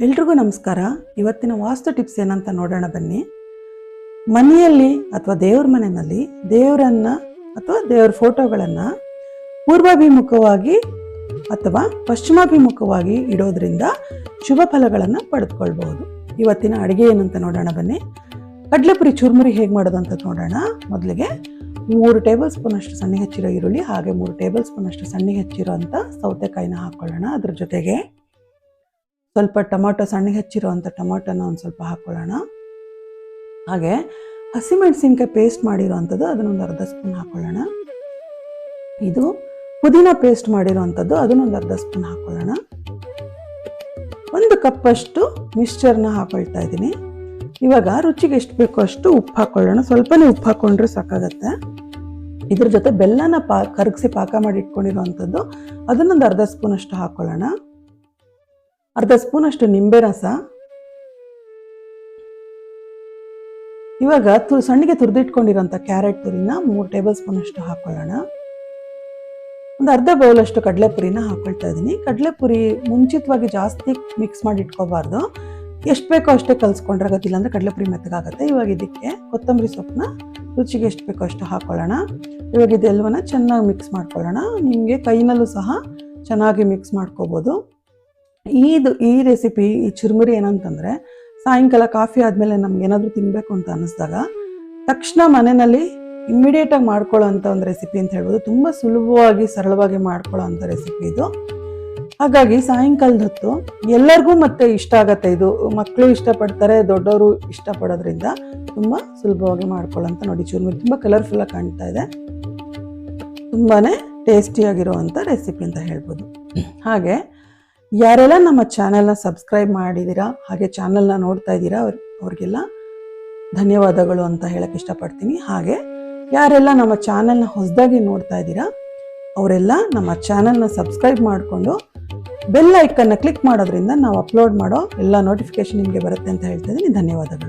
ಎಲ್ರಿಗೂ ನಮಸ್ಕಾರ. ಇವತ್ತಿನ ವಾಸ್ತು ಟಿಪ್ಸ್ ಏನಂತ ನೋಡೋಣ ಬನ್ನಿ. ಮನೆಯಲ್ಲಿ ಅಥವಾ ದೇವ್ರ ಮನೆಯಲ್ಲಿ ದೇವರನ್ನ ಅಥವಾ ದೇವ್ರ ಫೋಟೋಗಳನ್ನು ಪೂರ್ವಾಭಿಮುಖವಾಗಿ ಅಥವಾ ಪಶ್ಚಿಮಾಭಿಮುಖವಾಗಿ ಇಡೋದ್ರಿಂದ ಶುಭ ಫಲಗಳನ್ನು ಪಡೆದುಕೊಳ್ಬಹುದು. ಇವತ್ತಿನ ಅಡುಗೆ ಏನಂತ ನೋಡೋಣ ಬನ್ನಿ. ಕಡಲೆಪುರಿ ಚುರ್ಮುರಿ ಹೇಗೆ ಮಾಡೋದು ಅಂತ ನೋಡೋಣ. ಮೊದಲಿಗೆ ಮೂರು ಟೇಬಲ್ ಸ್ಪೂನ್ ಅಷ್ಟು ಸಣ್ಣ ಹೆಚ್ಚಿರೋ ಈರುಳ್ಳಿ ಹಾಗೆ ಮೂರು ಟೇಬಲ್ ಸ್ಪೂನ್ ಅಷ್ಟು ಸಣ್ಣ ಹೆಚ್ಚಿರೋ ಅಂತ ಸೌತೆಕಾಯಿನ ಹಾಕೊಳ್ಳೋಣ ಅದ್ರ ಜೊತೆಗೆ. ಸ್ವಲ್ಪ ಟೊಮಾಟೊ ಸಣ್ಣಗೆ ಹೆಚ್ಚಿರೋ ಅಂಥ ಟೊಮಾಟೊನ ಒಂದು ಸ್ವಲ್ಪ ಹಾಕ್ಕೊಳ್ಳೋಣ ಹಾಗೆ ಹಸಿಮೆಣಸಿನ್ಕಾಯಿ ಪೇಸ್ಟ್ ಮಾಡಿರೋ ಅಂಥದ್ದು ಅದನ್ನೊಂದು ಅರ್ಧ ಸ್ಪೂನ್ ಹಾಕ್ಕೊಳ್ಳೋಣ ಇದು ಪುದೀನ ಪೇಸ್ಟ್ ಮಾಡಿರೋ ಅಂಥದ್ದು ಅದನ್ನೊಂದು ಅರ್ಧ ಸ್ಪೂನ್ ಹಾಕ್ಕೊಳ್ಳೋಣ ಒಂದು ಕಪ್ಪಷ್ಟು ಮಿಕ್ಸ್ಚರ್ನ ಹಾಕೊಳ್ತಾ ಇದ್ದೀನಿ. ಇವಾಗ ರುಚಿಗೆ ಎಷ್ಟು ಬೇಕೋ ಅಷ್ಟು ಉಪ್ಪು ಹಾಕ್ಕೊಳ್ಳೋಣ ಸ್ವಲ್ಪನೇ ಉಪ್ಪು ಹಾಕ್ಕೊಂಡ್ರೆ ಸಾಕಾಗತ್ತೆ. ಇದ್ರ ಜೊತೆ ಬೆಲ್ಲನ ಪಾ ಕರಗಿಸಿ ಪಾಕ ಮಾಡಿ ಇಟ್ಕೊಂಡಿರೋವಂಥದ್ದು ಅದನ್ನೊಂದು ಅರ್ಧ ಸ್ಪೂನ್ ಅಷ್ಟು ಹಾಕ್ಕೊಳ್ಳೋಣ ಅರ್ಧ ಸ್ಪೂನ್ ಅಷ್ಟು ನಿಂಬೆ ರಸ. ಇವಾಗ ತು ಸಣ್ಣಗೆ ತುರಿದಿಟ್ಕೊಂಡಿರೋಂಥ ಕ್ಯಾರೆಟ್ ತುರಿನ ಮೂರು ಟೇಬಲ್ ಸ್ಪೂನ್ ಅಷ್ಟು ಹಾಕೊಳ್ಳೋಣ. ಒಂದು ಅರ್ಧ ಬೌಲ್ ಅಷ್ಟು ಕಡಲೆಪುರಿನ ಹಾಕೊಳ್ತಾ ಇದ್ದೀನಿ ಕಡಲೆಪುರಿ ಮುಂಚಿತವಾಗಿ ಜಾಸ್ತಿ ಮಿಕ್ಸ್ ಮಾಡಿ ಇಟ್ಕೋಬಾರ್ದು. ಎಷ್ಟು ಬೇಕೋ ಅಷ್ಟೇ ಕಲಿಸ್ಕೊಂಡ್ರೆ ಆಗೋದಿಲ್ಲ ಅಂದರೆ ಕಡಲೆಪುರಿ ಮೆತ್ತಗಾಗುತ್ತೆ. ಇವಾಗ ಇದಕ್ಕೆ ಕೊತ್ತಂಬರಿ ಸೊಪ್ಪನ್ನ ರುಚಿಗೆ ಎಷ್ಟು ಬೇಕೋ ಅಷ್ಟು ಹಾಕೊಳ್ಳೋಣ. ಇವಾಗ ಇದೆಲ್ಲವನ್ನ ಚೆನ್ನಾಗಿ ಮಿಕ್ಸ್ ಮಾಡ್ಕೊಳ್ಳೋಣ. ನಿಮಗೆ ಕೈನಲ್ಲೂ ಸಹ ಚೆನ್ನಾಗಿ ಮಿಕ್ಸ್ ಮಾಡ್ಕೋಬೋದು. ಇದು ಈ ರೆಸಿಪಿ ಈ ಚುರುಮುರಿ ಏನಂತಂದರೆ ಸಾಯಂಕಾಲ ಕಾಫಿ ಆದಮೇಲೆ ನಮ್ಗೆ ಏನಾದರೂ ತಿನ್ನಬೇಕು ಅಂತ ಅನ್ನಿಸ್ದಾಗ ತಕ್ಷಣ ಮನೆಯಲ್ಲಿ ಇಮ್ಮಿಡಿಯೇಟಾಗಿ ಮಾಡ್ಕೊಳ್ಳೋ ಅಂಥ ಒಂದು ರೆಸಿಪಿ ಅಂತ ಹೇಳ್ಬೋದು. ತುಂಬ ಸುಲಭವಾಗಿ, ಸರಳವಾಗಿ ಮಾಡ್ಕೊಳ್ಳೋ ಅಂಥ ರೆಸಿಪಿ ಇದು. ಹಾಗಾಗಿ ಸಾಯಂಕಾಲದ ಹೊತ್ತು ಎಲ್ಲರಿಗೂ ಮತ್ತೆ ಇಷ್ಟ ಆಗತ್ತೆ ಇದು. ಮಕ್ಕಳು ಇಷ್ಟಪಡ್ತಾರೆ, ದೊಡ್ಡವರು ಇಷ್ಟಪಡೋದ್ರಿಂದ ತುಂಬ ಸುಲಭವಾಗಿ ಮಾಡ್ಕೊಳ್ಳೋಂಥ ನೋಡಿ. ಚೂರ್ಮುರಿ ತುಂಬ ಕಲರ್ಫುಲ್ಲಾಗಿ ಕಾಣ್ತಾ ಇದೆ. ತುಂಬಾ ಟೇಸ್ಟಿಯಾಗಿರುವಂಥ ರೆಸಿಪಿ ಅಂತ ಹೇಳ್ಬೋದು. ಹಾಗೆ ಯಾರೆಲ್ಲ ನಮ್ಮ ಚಾನೆಲ್ನ ಸಬ್ಸ್ಕ್ರೈಬ್ ಮಾಡಿದ್ದೀರಾ, ಹಾಗೆ ಚಾನೆಲ್ನ ನೋಡ್ತಾ ಇದ್ದೀರಾ, ಅವ್ರ, ಅವ್ರಿಗೆಲ್ಲ ಧನ್ಯವಾದಗಳು ಅಂತ ಹೇಳಕ್ಕೆ ಇಷ್ಟಪಡ್ತೀನಿ. ಹಾಗೆ ಯಾರೆಲ್ಲ ನಮ್ಮ ಚಾನಲ್ನ ಹೊಸದಾಗಿ ನೋಡ್ತಾ ಇದ್ದೀರಾ, ಅವರೆಲ್ಲ ನಮ್ಮ ಚಾನೆಲ್ನ ಸಬ್ಸ್ಕ್ರೈಬ್ ಮಾಡಿಕೊಂಡು ಬೆಲ್ ಐಕನ್ನ ಕ್ಲಿಕ್ ಮಾಡೋದ್ರಿಂದ ನಾವು ಅಪ್ಲೋಡ್ ಮಾಡೋ ಎಲ್ಲ ನೋಟಿಫಿಕೇಶನ್ ನಿಮಗೆ ಬರುತ್ತೆ ಅಂತ ಹೇಳ್ತಾ ಇದ್ದೀನಿ. ಧನ್ಯವಾದಗಳು.